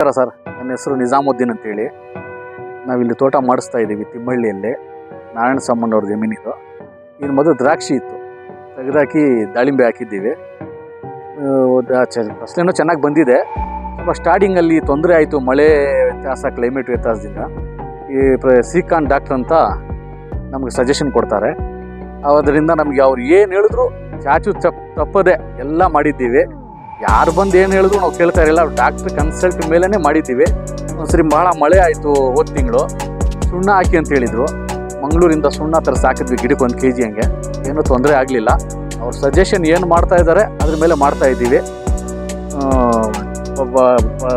ನಮಸ್ಕಾರ ಸರ್. ನನ್ನ ಹೆಸರು ನಿಜಾಮುದ್ದೀನ್ ಅಂತೇಳಿ. ನಾವಿಲ್ಲಿ ತೋಟ ಮಾಡಿಸ್ತಾ ಇದ್ದೀವಿ ತಿಮ್ಮಳ್ಳಿಯಲ್ಲಿ. ನಾರಾಯಣ ಸಾಮಣ್ಣ ಅವ್ರ ಜಮೀನಿದು. ಇನ್ನು ಮೊದಲು ದ್ರಾಕ್ಷಿ ಇತ್ತು. ತೆಗೆದಾಕಿ ದಾಳಿಂಬೆ ಹಾಕಿದ್ದೀವಿ. ಫಸ್ಲೇನೋ ಚೆನ್ನಾಗಿ ಬಂದಿದೆ. ಸ್ವಲ್ಪ ಸ್ಟಾರ್ಟಿಂಗಲ್ಲಿ ತೊಂದರೆ ಆಯಿತು. ಮಳೆ ವ್ಯತ್ಯಾಸ ಕ್ಲೈಮೇಟ್ ವ್ಯತ್ಯಾಸದಿಂದ. ಈ ಪ್ರ ಶ್ರೀಕಾಂತ್ ಡಾಕ್ಟ್ರ್ ಅಂತ ನಮಗೆ ಸಜೆಷನ್ ಕೊಡ್ತಾರೆ. ಅದರಿಂದ ನಮಗೆ ಅವ್ರು ಏನು ಹೇಳಿದ್ರು ಚಾಚು ತಪ್ ತಪ್ಪದೆ ಎಲ್ಲ ಮಾಡಿದ್ದೀವಿ. ಯಾರು ಬಂದು ಏನು ಹೇಳಿದ್ರು ನಾವು ಕೇಳ್ತಾ ಇರಲಿಲ್ಲ. ಡಾಕ್ಟ್ರ್ ಕನ್ಸಲ್ಟ್ ಮೇಲೇ ಮಾಡಿದ್ದೀವಿ. ಒಂದ್ಸರಿ ಭಾಳ ಮಳೆ ಆಯಿತು ಹೋದ ತಿಂಗಳು. ಸುಣ್ಣ ಹಾಕಿ ಅಂತ ಹೇಳಿದರು. ಮಂಗಳೂರಿಂದ ಸುಣ್ಣ ಥರ ಸಾಕಿದ್ವಿ ಗಿಡಕ್ಕೆ ಒಂದು ಕೆ ಜಿ ಹಂಗೆ. ಏನೂ ತೊಂದರೆ ಆಗಲಿಲ್ಲ. ಅವ್ರ ಸಜೆಷನ್ ಏನು ಮಾಡ್ತಾ ಇದ್ದಾರೆ ಅದ್ರ ಮೇಲೆ ಮಾಡ್ತಾ ಇದ್ದೀವಿ.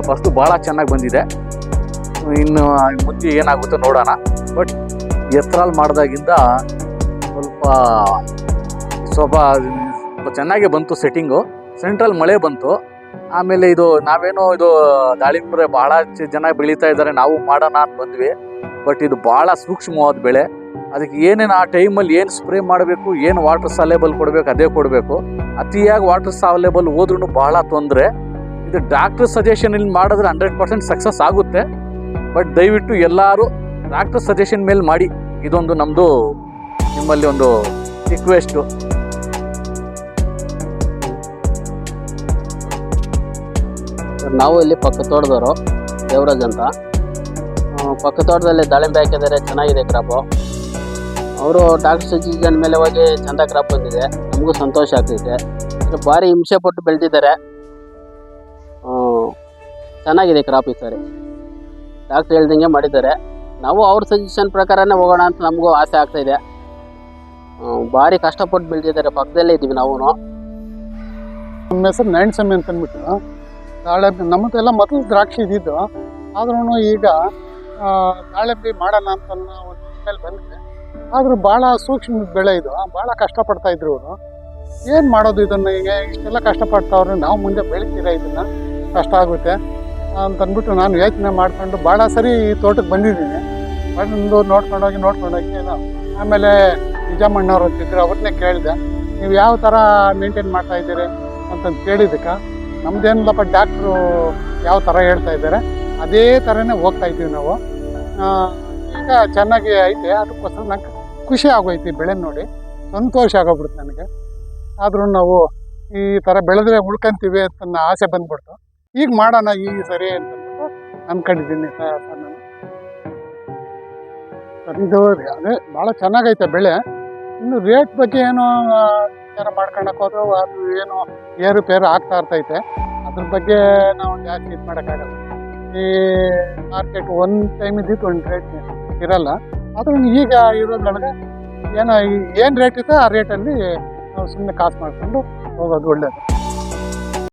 ಫಸ್ಟು ಭಾಳ ಚೆನ್ನಾಗಿ ಬಂದಿದೆ. ಇನ್ನು ಮುಂದೆ ಏನಾಗುತ್ತೋ ನೋಡೋಣ. ಬಟ್ ಎತ್ತರಲ್ಲಿ ಮಾಡಿದಾಗಿಂದ ಸ್ವಲ್ಪ ಸ್ವಲ್ಪ ಸ್ವಲ್ಪ ಚೆನ್ನಾಗೇ ಬಂತು ಸೆಟ್ಟಿಂಗು ಸೆಂಟ್ರಲ್ ಮಳೆ ಬಂತು. ಆಮೇಲೆ ಇದು ನಾವೇನೋ ಇದು ದಾಳಿಂಬ್ರೆ ಭಾಳ ಜನ ಬೆಳೀತಾ ಇದ್ದಾರೆ, ನಾವು ಮಾಡೋಣ ಅಂತ ಬಂದ್ವಿ. ಬಟ್ ಇದು ಭಾಳ ಸೂಕ್ಷ್ಮವಾದ ಬೆಳೆ. ಅದಕ್ಕೆ ಏನೇನು ಆ ಟೈಮಲ್ಲಿ ಏನು ಸ್ಪ್ರೇ ಮಾಡಬೇಕು, ಏನು ವಾಟರ್ ಸಾಲೇಬಲ್ ಕೊಡಬೇಕು, ಅದೇ ಕೊಡಬೇಕು. ಅತಿಯಾಗಿ ವಾಟರ್ ಸಾಲೇಬಲ್ ಹೋದ್ರೂ ಭಾಳ ತೊಂದರೆ. ಇದು ಡಾಕ್ಟರ್ ಸಜೆಷನಲ್ಲಿ ಮಾಡಿದ್ರೆ ಹಂಡ್ರೆಡ್ ಪರ್ಸೆಂಟ್ ಸಕ್ಸಸ್ ಆಗುತ್ತೆ. ಬಟ್ ದಯವಿಟ್ಟು ಎಲ್ಲರೂ ಡಾಕ್ಟರ್ ಸಜೆಷನ್ ಮೇಲೆ ಮಾಡಿ. ಇದೊಂದು ನಮ್ಮದು ನಿಮ್ಮಲ್ಲಿ ಒಂದು ರಿಕ್ವೆಸ್ಟು ನಾವು ಇಲ್ಲಿ ಪಕ್ಕ ತೋಟದವರು, ದೇವರಾಜ್ ಅಂತ. ಪಕ್ಕ ತೋಟದಲ್ಲಿ ದಾಳಿಂಬೆ ಹಾಕಿದ್ದಾರೆ, ಚೆನ್ನಾಗಿದೆ ಕ್ರಾಪು ಅವರು ಡಾಕ್ಟರ್ ಸಜೆಷನ್ ಮೇಲೆ ಹೋಗಿ ಚಂದ ಕ್ರಾಪ್ ಬಂದಿದೆ. ನಮಗೂ ಸಂತೋಷ ಆಗ್ತೈತೆ. ಭಾರಿ ಹಿಂಸೆ ಪಟ್ಟು ಬೆಳೆದಿದ್ದಾರೆ. ಚೆನ್ನಾಗಿದೆ ಕ್ರಾಪ್ ಈ ಸರಿ. ಡಾಕ್ಟರ್ ಹೇಳ್ದಂಗೆ ಮಾಡಿದ್ದಾರೆ. ನಾವು ಅವ್ರ ಸಜೆಷನ್ ಪ್ರಕಾರನೇ ಹೋಗೋಣ ಅಂತ ನಮಗೂ ಆಸೆ ಆಗ್ತಾಯಿದೆ ಭಾರಿ ಕಷ್ಟಪಟ್ಟು ಬೆಳೆದಿದ್ದಾರೆ. ಪಕ್ಕದಲ್ಲೇ ಇದ್ದೀವಿ ನಾವು ನಮ್ಮ ಹೆಸರು ನಯನಸ್ವಾಮಿ ಅಂತ ಅಂದ್ಬಿಟ್ಟು ದಾಳಿಂಬೆ ನಮ್ಮದೆಲ್ಲ ಮೊದಲು ದ್ರಾಕ್ಷಿ ಇದ್ದಿದ್ದು. ಆದ್ರೂ ಈಗ ದಾಳಿಂಬೆ ಮಾಡೋಣ ಅಂತ ಒಂದು ಮೇಲೆ ಬಂದಿದೆ. ಆದರೂ ಭಾಳ ಸೂಕ್ಷ್ಮ ಬೆಳೆ ಇದು. ಭಾಳ ಕಷ್ಟಪಡ್ತಾ ಇದ್ರು ಇವರು ಏನು ಮಾಡೋದು ಇದನ್ನು? ಈಗ ಇಷ್ಟೆಲ್ಲ ಕಷ್ಟಪಡ್ತಾವ್ರೆ, ನಾವು ಮುಂದೆ ಬೆಳಿತೀರಾ ಇದನ್ನು? ಕಷ್ಟ ಆಗುತ್ತೆ. ಅಂತಂದ್ಬಿಟ್ಟು ನಾನು ಯೋಚನೆ ಮಾಡಿಕೊಂಡು ಭಾಳ ಸರಿ ಈ ತೋಟಕ್ಕೆ ಬಂದಿದ್ದೀನಿ. ಬಂದು ನೋಡ್ಕೊಂಡೋಗಿ ನೋಡ್ಕೊಂಡೋಗಿ ಆಮೇಲೆ ನಿಜಾಮಣ್ಣವ್ರು ಅಂತಿದ್ರು ಅವ್ರನ್ನೇ ಕೇಳಿದೆ. ನೀವು ಯಾವ ಥರ ಮೇಂಟೈನ್ ಮಾಡ್ತಾ ಇದ್ದೀರಿ ಅಂತಂದು ಕೇಳಿದ್ದಕ್ಕೆ. ನಮ್ದೇನಿಲ್ಲಪ್ಪ ಡಾಕ್ಟ್ರು ಯಾವ ಥರ ಹೇಳ್ತಾ ಇದ್ದಾರೆ, ಅದೇ ಥರನೇ ಹೋಗ್ತಾ ಇದ್ದೀವಿ ನಾವು. ಈಗ ಚೆನ್ನಾಗಿ ಐತೆ, ಅದಕ್ಕೋಸ್ಕರ ನಂಗೆ ಖುಷಿ ಆಗೋಯ್ತು ಈ ಬೆಳೆ ನೋಡಿ. ಸಂತೋಷ ಆಗೋಗ್ಬಿಡ್ತು ನನಗೆ. ಆದರೂ ನಾವು ಈ ಥರ ಬೆಳೆದ್ರೆ ಉಳ್ಕೊಂತೀವಿ ಅಂತ ಆಸೆ ಬಂದ್ಬಿಡ್ತು. ಈಗ ಮಾಡೋಣ ಈ ಸರಿ ಅಂತಂದ್ಬಿಟ್ಟು ಅಂದ್ಕೊಂಡಿದ್ದೀನಿ ಸರ್ ನಾನು. ಸರ್ ಇದು ಅದೇ ಭಾಳ ಚೆನ್ನಾಗೈತೆ ಬೆಳೆ. ಇನ್ನು ರೇಟ್ ಬಗ್ಗೆ ಏನೋ ವಿಚಾರ ಮಾಡ್ಕೊಳಕ್ ಹೋದ್ರು, ಅದು ಏನು ಏರುಪೇರು ಆಗ್ತಾ ಇರ್ತೈತೆ ಅದ್ರ ಬಗ್ಗೆ ನಾವು ಜಾಸ್ತಿ ಇದು ಮಾಡೋಕ್ಕಾಗಲ್ಲ. ಈ ಮಾರ್ಕೆಟ್ ಒಂದು ಟೈಮ್ ಇದ್ದಿತ್ತು ಒಂದು ರೇಟ್ ಇರಲ್ಲ. ಆದ್ರೂ ಈಗ ಇರೋದ್ರೊಳಗೆ ಏನೋ ಏನು ರೇಟ್ ಇತ್ತು ಆ ರೇಟಲ್ಲಿ ನಾವು ಸುಮ್ಮನೆ ಕಾಸು ಮಾಡ್ಕೊಂಡು ಹೋಗೋದು ಒಳ್ಳೇದು.